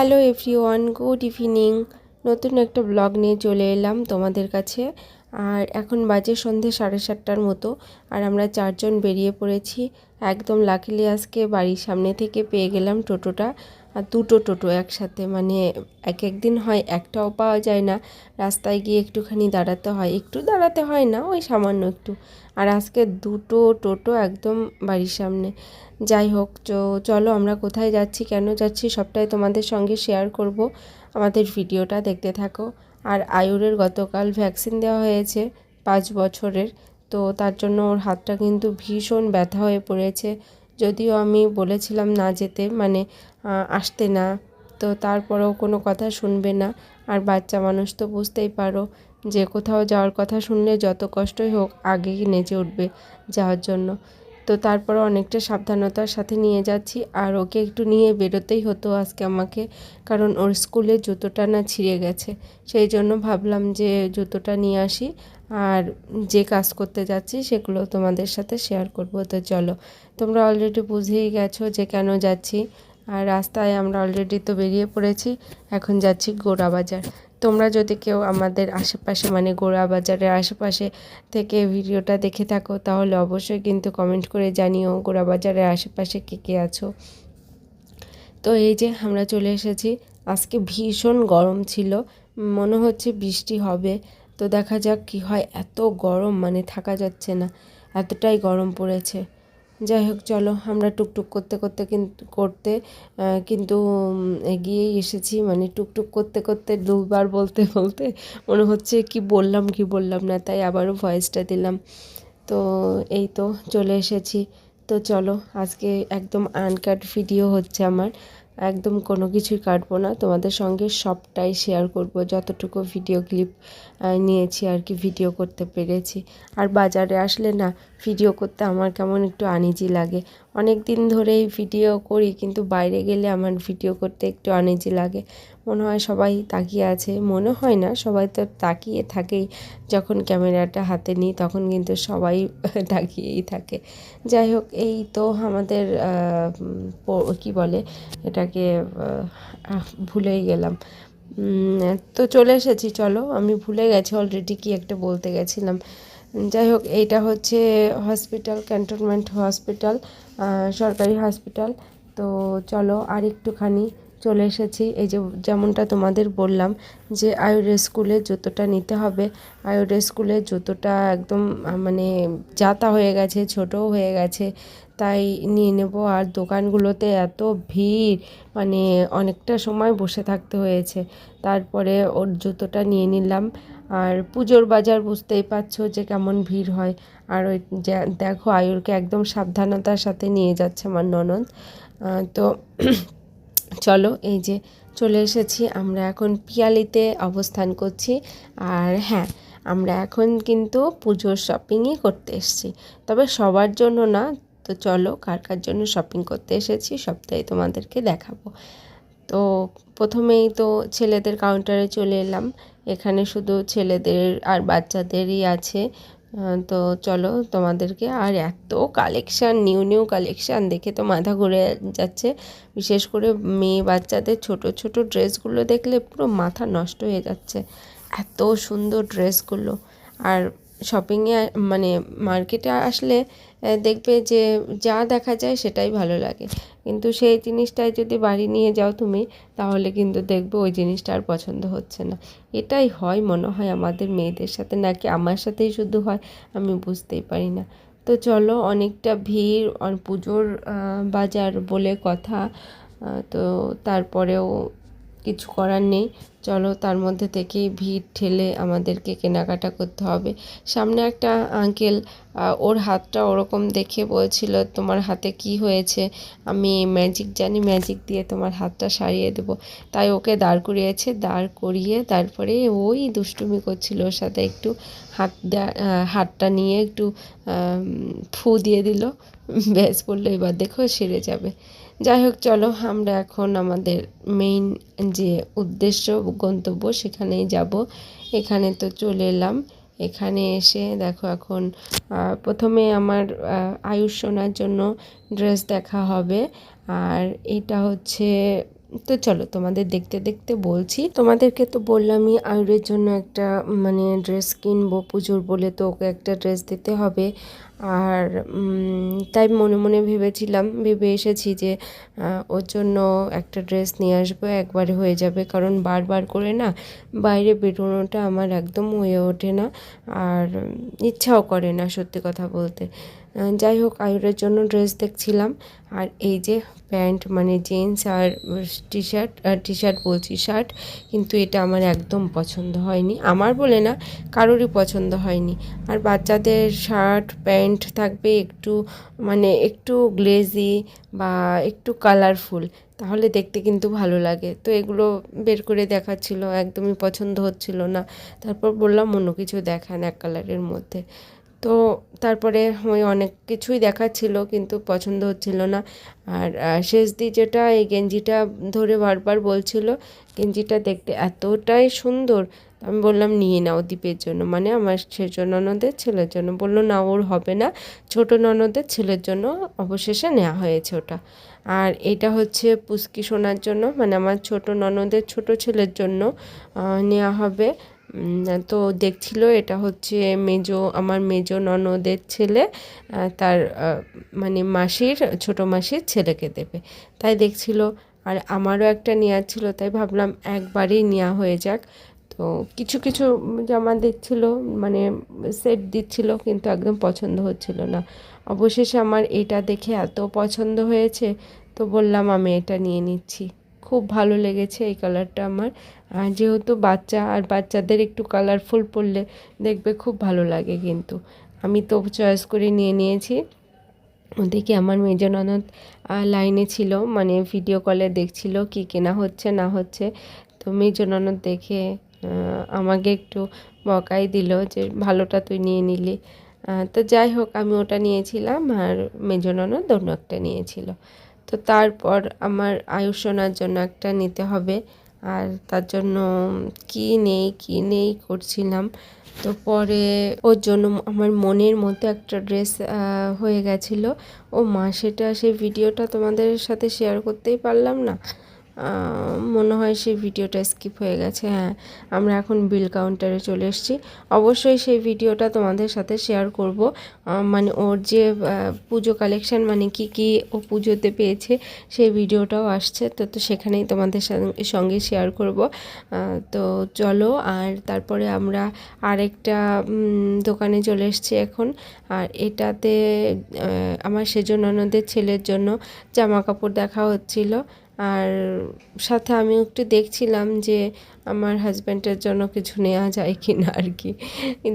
Hello everyone good evening নতুন একটা blog নিয়ে চলে এলাম তোমাদের কাছে। আর এখন বাজে সন্ধে সাড়ে সাতটার মতো, আর আমরা চারজন বেরিয়ে পড়েছি। একদম লাকিলি আজকে বাড়ির সামনে থেকে পেয়ে গেলাম টোটোটা। আর দুটো টোটো একসাথে মানে এক এক দিন হয়, একটাও পাওয়া যায় না। রাস্তায় গিয়ে একটুখানি দাঁড়াতে হয়। একটু দাঁড়াতে হয় না, ওই সামান্য একটু। আর আজকে দুটো টোটো একদম বাড়ির সামনে। যাই হোক চলো আমরা কোথায় যাচ্ছি, কেন যাচ্ছি, সবটাই তোমাদের সঙ্গে শেয়ার করব। আমাদের ভিডিওটা দেখতে থাকো। আর আয়ুরের গতকাল ভ্যাকসিন দেওয়া হয়েছে, পাঁচ বছরের। তো তার জন্য ওর হাতটা কিন্তু ভীষণ ব্যথা হয়ে পড়েছে। যদিও আমি বলেছিলাম না যেতে মানে আসতে না। তো তারপরেও কোনো কথা শুনবে না। আর বাচ্চা মানুষ তো বুঝতেই পারো যে কোথাও যাওয়ার কথা শুনলে যত কষ্টই হোক আগে নেচে উঠবে যাওয়ার জন্য। তো তারপরে অনেকটা সাবধানতার সাথে নিয়ে যাচ্ছি। আর ওকে একটু নিয়ে বেরোতেই হতো আজকে আমাকে, কারণ ওর স্কুলে জুতোটা না ছিঁড়ে গেছে। সেই জন্য ভাবলাম যে জুতোটা নিয়ে আসি। আর যে কাজ করতে যাচ্ছি সেগুলো তোমাদের সাথে শেয়ার করব। তো চলো, তোমরা অলরেডি বুঝেই গেছো যে কেন যাচ্ছি। আর রাস্তায় আমরা অলরেডি তো বেরিয়ে পড়েছি, এখন যাচ্ছি গোড়া বাজার তোমরা যদি কেউ আমাদের আশেপাশে মানে গোড়া বাজারের আশেপাশে থেকে ভিডিওটা দেখে থাকো, তাহলে অবশ্যই কিন্তু কমেন্ট করে জানিও গোড়া বাজারের আশেপাশে কে কে আছো। তো এই যে আমরা চলে এসেছি। আজকে ভীষণ গরম ছিল, মনে হচ্ছে বৃষ্টি হবে। তো দেখা যাক কি হয়, এত গরম মানে থাকা যাচ্ছে না, এতটাই গরম পড়েছে। যাই হোক, চলো আমরা টুকটুক করতে করতে কিন্তু করতে কিন্তু এগিয়েই এসেছি। মানে টুকটুক করতে করতে দুবার বলতে বলতে মনে হচ্ছে কি বললাম কি বললাম না, তাই আবারও ভয়েসটা দিলাম। তো এই তো চলে এসেছি। তো চলো, আজকে একদম আনকাট ভিডিও হচ্ছে আমার। একদম কোনো কিছুই কাটবো না। তোমাদের সঙ্গে সবটাই শেয়ার করব। যতটুকু ভিডিও ক্লিপ নিয়েছি আর কি ভিডিও করতে পেরেছি। আর বাজারে আসলে না ভিডিও করতে আমার কেমন একটু আনিজি লাগে। অনেক দিন ধরেই ভিডিও করি, কিন্তু বাইরে গেলে আমার ভিডিও করতে একটু আনিজি লাগে। মনে হয় সবাই তাকিয়ে আছে। মনে হয় না, সবাই তো তাকিয়ে থাকেই। যখন ক্যামেরাটা হাতে নিই, তখন কিন্তু সবাই তাকিয়েই থাকে। যাই হোক, এই তো আমাদের কি বলে, এটাকে ভুলেই গেলাম। তো চলে এসেছি, চলো। আমি ভুলে গেছি অলরেডি কি একটা বলতে গেছিলাম। যাই হোক, এইটা হচ্ছে হসপিটাল ক্যান্টনমেন্ট হসপিটাল সরকারি হসপিটাল তো চলো, আর একটুখানি চলে এসেছি। এই যে যেমনটা তোমাদের বললাম যে আয়ুরের স্কুলে জুতোটা নিতে হবে। আয়ুরের স্কুলে জুতোটা একদম মানে জাতা হয়ে গেছে, ছোটও হয়ে গেছে। তাই নিয়ে নেব। আর দোকানগুলোতে এত ভিড় মানে অনেকটা সময় বসে থাকতে হয়েছে। তারপরে ওর জুতোটা নিয়ে নিলাম। আর পুজোর বাজার বুঝতেই পারছ যে কেমন ভিড় হয়। আর ওই দেখো, আয়ুরকে একদম সাবধানতার সাথে নিয়ে যাচ্ছে আমার ননদ। তো চলো, এই যে চলে এসেছি, আমরা এখন পিয়ালিতে অবস্থান করছি। আর হ্যাঁ আমরা এখন কিন্তু পুজোর শপিংই করতে এসেছি। তবে সবার জন্য না, তো চলো, কার কার জন্য শপিং করতে এসেছি সবটাই তোমাদেরকে দেখাবো। তো প্রথমেই তো ছেলেদের কাউন্টারে চলে এলাম। এখানে শুধু ছেলেদের আর বাচ্চাদেরই আছে। তো চলো তোমাদেরকে আর এত কালেকশান নিউ নিউ কালেকশান দেখে তো মাথা ঘুরে যাচ্ছে। বিশেষ করে মেয়ে বাচ্চাদের ছোট ছোট ড্রেসগুলো দেখলে পুরো মাথা নষ্ট হয়ে যাচ্ছে। এত সুন্দর ড্রেসগুলো। আর শপিংয়ে মানে মার্কেটে আসলে দেখবে যে যা দেখা যায় সেটাই ভালো লাগে। কিন্তু সেই জিনিসটাই যদি বাড়ি নিয়ে যাও তুমি, তাহলে কিন্তু দেখবে ওই জিনিসটা আর পছন্দ হচ্ছে না। এটাই হয় মনে হয় আমাদের মেয়েদের সাথে, নাকি আমার সাথেই শুধু হয়, আমি বুঝতেই পারি না। তো চলো, অনেকটা ভিড় পুজোর বাজার বলে কথা তো তারপরেও কিছু করার নেই। চলো তার মধ্যে থেকেই ভিড় ঠেলে আমাদেরকে কেনাকাটা করতে হবে। সামনে একটা আঙ্কেল ওর হাতটা ওরকম দেখে বলছিল, তোমার হাতে কি হয়েছে? আমি ম্যাজিক জানি ম্যাজিক দিয়ে তোমার হাতটা সারিয়ে দেবো। তাই ওকে দাঁড় করিয়েছে। দাঁড় করিয়ে তারপরে ওই দুষ্টুমি করছিল ওর সাথে। একটু হাত হাতটা নিয়ে একটু ফু দিয়ে দিল। ব্যাস বলল, এবার দেখো, সেরে যাবে। যাই হোক চলো আমরা এখন আমাদের মেইন যে উদ্দেশ্য, গন্তব্য সেখানেই যাব। এখানে তো চলে এলাম। এখানে এসে দেখো এখন প্রথমে আমার আয়ুষ শোনার জন্য ড্রেস দেখা হবে। আর এটা হচ্ছে তো চলো তোমাদের দেখতে দেখতে বলছি। তোমাদেরকে তো বললামই আয়ুরের জন্য একটা মানে ড্রেস কিনবো, পুজোর বলে তো ওকে একটা ড্রেস দিতে হবে। আর তাই মনে মনে ভেবেছিলাম, ভেবে এসেছি যে ওর জন্য একটা ড্রেস নিয়ে আসব, একবারে হয়ে যাবে। কারণ বারবার করে না, বাইরে বেরোনোটা আমার একদম হয়ে ওঠে না। আর ইচ্ছাও করে না, সত্যি কথা বলতে। যাই হোক, আয়ুরের জন্য ড্রেস দেখছিলাম। আর এই যে প্যান্ট মানে জিন্স আর টি শার্ট টি শার্ট বলছি শার্ট কিন্তু এটা আমার একদম পছন্দ হয়নি। আমার বলে না, কারোরই পছন্দ হয়নি। আর বাচ্চাদের শার্ট প্যান্ট থাকবে একটু মানে একটু গ্লেজি বা একটু কালারফুল তাহলে দেখতে কিন্তু ভালো লাগে। তো এগুলো বের করে দেখাচ্ছিল, একদমই পছন্দ হচ্ছিল না। তারপর বললাম, অন্য কিছু দেখান এক কালারের মধ্যে। তো তারপরে ওই অনেক কিছুই দেখাচ্ছিল, কিন্তু পছন্দ হচ্ছিল না। আর শেষ দি যেটা, এই গেঞ্জিটা ধরে বারবার বলছিল, গেঞ্জিটা দেখতে এতটাই সুন্দর আমি বললাম, নিয়ে নাও দীপের জন্য। মানে আমার সেজ ননদের ছেলের জন্য। বলল, না, ওর হবে না। ছোট ননদের ছেলের জন্য অবশেষে নেওয়া হয়েছে ওটা। আর এটা হচ্ছে পুস্কি শোনার জন্য মানে আমার ছোট ননদের ছোট ছেলের জন্য নেওয়া হবে। তো দেখছিল এটা হচ্ছে মেজো, আমার মেজো ননদের ছেলে তার মানে মাসির, ছোট মাসির ছেলেকে দেবে। তাই দেখছিল, আর আমারও একটা নেওয়ার ছিল, তাই ভাবলাম একবারেই নেওয়া হয়ে যাক। তো কিছু কিছু জামা দিচ্ছিল মানে সেট দিচ্ছিল, কিন্তু একদম পছন্দ হচ্ছিল না। অবশেষে আমার এটা দেখে এত পছন্দ হয়েছে, তো বললাম আমি এটা নিয়ে নিচ্ছি। খুব ভালো লেগেছে এই কালারটা আমার। আর যেহেতু বাচ্চা, আর বাচ্চাদের একটু কালারফুল পরলে দেখবে খুব ভালো লাগে কিন্তু। আমি তো চয়েস করে নিয়ে নিয়েছি। ওদিকে আমার মেজ ননদ লাইনে ছিল মানে ভিডিও কলে দেখছিল কি কেনা হচ্ছে, না হচ্ছে। তো মেজ ননদ দেখে আমাকে একটু বকাই দিল যে, ভালোটা তুই নিয়ে নিলি। তো যাই হোক, আমি ওটা নিয়েছিলাম, আর মেজ ননদ অন্য একটা নিয়েছিল। তো তারপর আমার আয়ুষনার জন্য একটা নিতে হবে। আর তার জন্য কি নেই কি নেই করছিলাম। তো পরে ওর জন্য আমার মনের মধ্যে একটা ড্রেস হয়ে গেছিল। ও মা, সেটা সেই ভিডিওটা তোমাদের সাথে শেয়ার করতেই পারলাম না। মনে হয় সেই ভিডিওটা স্কিপ হয়ে গেছে। হ্যাঁ আমরা এখন বিল কাউন্টারে চলে এসেছি। অবশ্যই সেই ভিডিওটা তোমাদের সাথে শেয়ার করব। মানে ওর যে পুজো কালেকশন মানে কি কি ও পুজোতে পেয়েছে সেই ভিডিওটাও আসছে। তো তো সেখানেই তোমাদের সঙ্গে- শেয়ার করব। তো চলো, আর তারপরে আমরা আরেকটা দোকানে চলে এসেছি এখন। আর এটাতে আমার সেজন্য ননদের ছেলের জন্য জামা কাপড় দেখা হচ্ছিল। আর সাথে আমি একটু দেখছিলাম যে আমার হাজব্যান্ডের জন্য কিছু নেওয়া যায় কি না আর কি।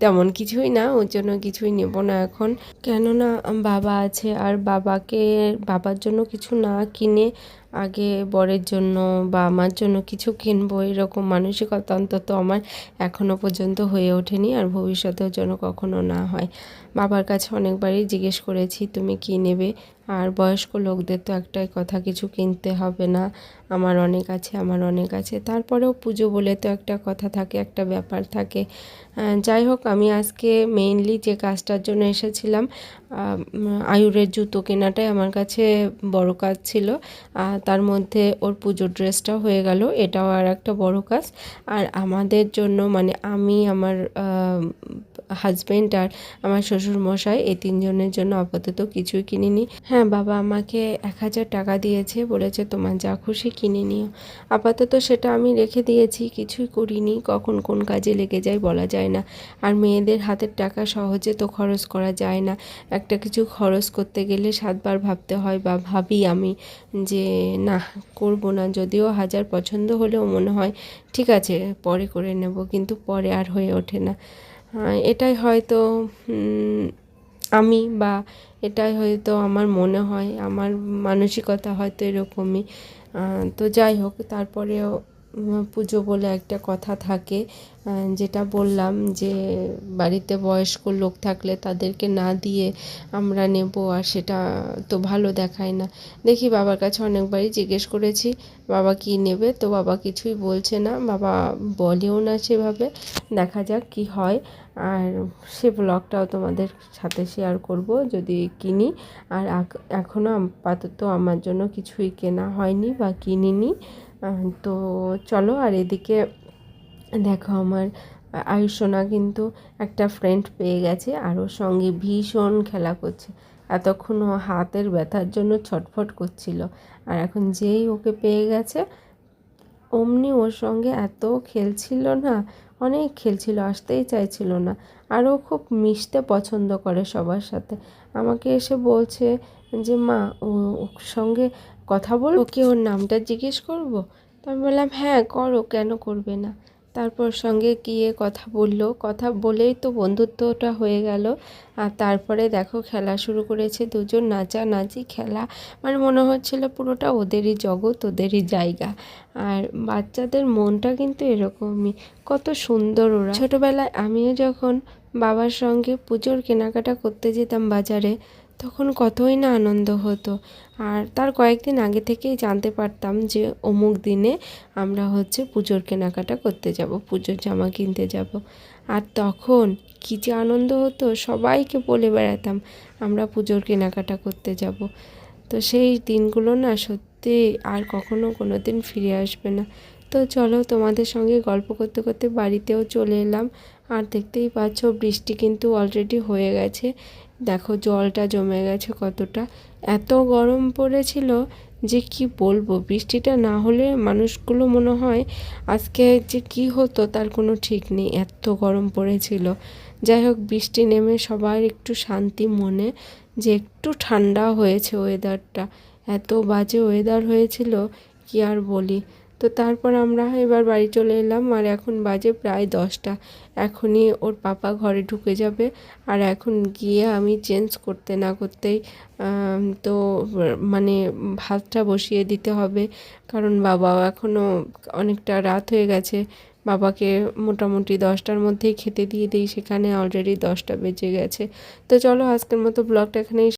তেমন কিছুই না, ওর জন্য কিছুই নেব না এখন। কেননা বাবা আছে, আর বাবাকে, বাবার জন্য কিছু না কিনে আগে বরের জন্য বা আমার জন্য কিছু কিনবো, এরকম মানসিকতা অন্তত আমার এখনও পর্যন্ত হয়ে ওঠেনি আর ভবিষ্যতেও যেন কখনো না হয়। বাবার কাছে অনেকবারই জিজ্ঞেস করেছি, তুমি কি নেবে? আর বয়স্ক লোকদের তো একটাই কথা, কিছু কিনতে হবে না। আমার অনেক আছে, আমার অনেক আছে। তারপরেও পুজো বলে তো একটা কথা থাকে, একটা ব্যাপার থাকে। যাই হোক, আমি আজকে মেইনলি যে কাজটার জন্য এসেছিলাম আয়ুরের জুতো কেনাটাই আমার কাছে বড় কাজ ছিল। তার মধ্যে ওর পুজোর ড্রেসটাও হয়ে গেল, এটাও আর একটা বড় কাজ। আর আমাদের জন্য মানে আমি, আমার হাজব্যান্ড আর আমার শ্বশুর মশাই এই তিনজনের জন্য আপাতত কিছুই কিনিনি। হ্যাঁ বাবা আমাকে এক হাজার টাকা দিয়েছে, বলেছে তোমার যা খুশি কিনে নিও। আপাতত সেটা আমি রেখে দিয়েছি, কিছুই করিনি, কখন কোন কাজে লেগে যায় বলা যায় না। আর মেয়েদের হাতের টাকা সহজে তো খরচ করা যায় না। একটা কিছু খরচ করতে গেলে সাতবার ভাবতে হয়, বা ভাবি আমি যে, না, করব না। যদিও হাজার পছন্দ হলেও মনে হয়, ঠিক আছে, পরে করে নেব। কিন্তু পরে আর হয়ে ওঠে না। এটাই হয়তো আমি বা এটাই হয়তো আমার মনে হয়, আমার মানসিকতা হয়তো এরকমই। তো যাই হোক, তারপরেও পুজো বলে একটা কথা থাকে যেটা বললাম যে বাড়িতে বয়স্ক লোক থাকলে তাদেরকে না দিয়ে আমরা নেব আর সেটা তো ভালো দেখায় না। দেখি বাবার কাছে অনেকবারই জিজ্ঞেস করেছি, বাবা কি নেবে? তো বাবা কিছুই বলছে না, বাবা বলেও না সেভাবে। দেখা যাক কি হয়। আর সে ব্লগটাও তোমাদের সাথে শেয়ার করব যদি কিনি। আর এখনও আপাতত আমার জন্য কিছুই কেনা হয়নি বা কিনিনি। তো চলো আর এদিকে দেখো আমার, আয়ুষনা কিন্তু একটা ফ্রেন্ড পেয়ে গেছে আর ওর সঙ্গে ভীষণ খেলা করছে। এতক্ষণ ও হাতের ব্যথার জন্য ছটফট করছিল। আর এখন যেই ওকে পেয়ে গেছে, অমনি ওর সঙ্গে এত খেলছিল না অনেক খেলছিল, আসতেই চাইছিল না। আরও খুব মিশতে পছন্দ করে সবার সাথে। আমাকে এসে বলছে যে, মা ওর সঙ্গে কথা বল কি ওর নামটা জিজ্ঞেস করব? তো আমি বললাম হ্যাঁ করো, কেন করবে না? তারপর সঙ্গে গিয়ে কথা বলল। কথা বলেই তো বন্ধুত্বটা হয়ে গেল। আর তারপরে দেখো খেলা শুরু করেছে দুজন নাচানাচি খেলা। মানে মনে হচ্ছিল পুরোটা ওদেরই জগৎ, ওদেরই জায়গা। আর বাচ্চাদের মনটা কিন্তু এরকমই। কত সুন্দর ওরা। ছোটোবেলায় আমিও যখন বাবার সঙ্গে পুজোর কেনাকাটা করতে যেতাম বাজারে তখন কতই না আনন্দ হতো। আর তার কয়েকদিন আগে থেকেই জানতে পারতাম যে অমুক দিনে আমরা হচ্ছে পুজোর কেনাকাটা করতে যাব, পুজোর জামা কিনতে যাব। আর তখন কী যে আনন্দ হতো, সবাইকে বলে বেড়াতাম আমরা পুজোর কেনাকাটা করতে যাব। তো সেই দিনগুলো না সত্যি আর কখনো কোনো দিন ফিরে আসবে না। তো চলো তোমাদের সঙ্গে গল্প করতে করতে বাড়িতেও চলে এলাম। আর দেখতেই পাচ্ছ বৃষ্টি কিন্তু অলরেডি হয়ে গেছে। দেখো জলটা জমে গেছে কতটা। এত গরম পড়েছিল যে কি বলব, বৃষ্টিটা না হলে মানুষগুলো মনে হয় আজকে যে কি হতো তার কোনো ঠিক নেই, এত গরম পড়েছিল। যাই হোক, বৃষ্টি নেমে সবার একটু শান্তি মনে যে একটু ঠান্ডা হয়েছে ওয়েদারটা এত বাজে ওয়েদার হয়েছিল, কি আর বলি। তো তারপর আমরা এবার বাড়ি চলে এলাম আর এখন বাজে প্রায় দশটা। এখনই ওর পাপা ঘরে ঢুকে যাবে আর এখন গিয়ে আমি চেঞ্জ করতে না করতেই তো মানে ভাতটা বসিয়ে দিতে হবে। কারণ বাবাও এখনও অনেকটা রাত হয়ে গেছে। বাবাকে মোটামুটি দশটার মধ্যেই খেতে দিয়ে দিই, সেখানে অলরেডি দশটা বেজে গেছে। তো চলো আজকের মতো ব্লগটা এখানেই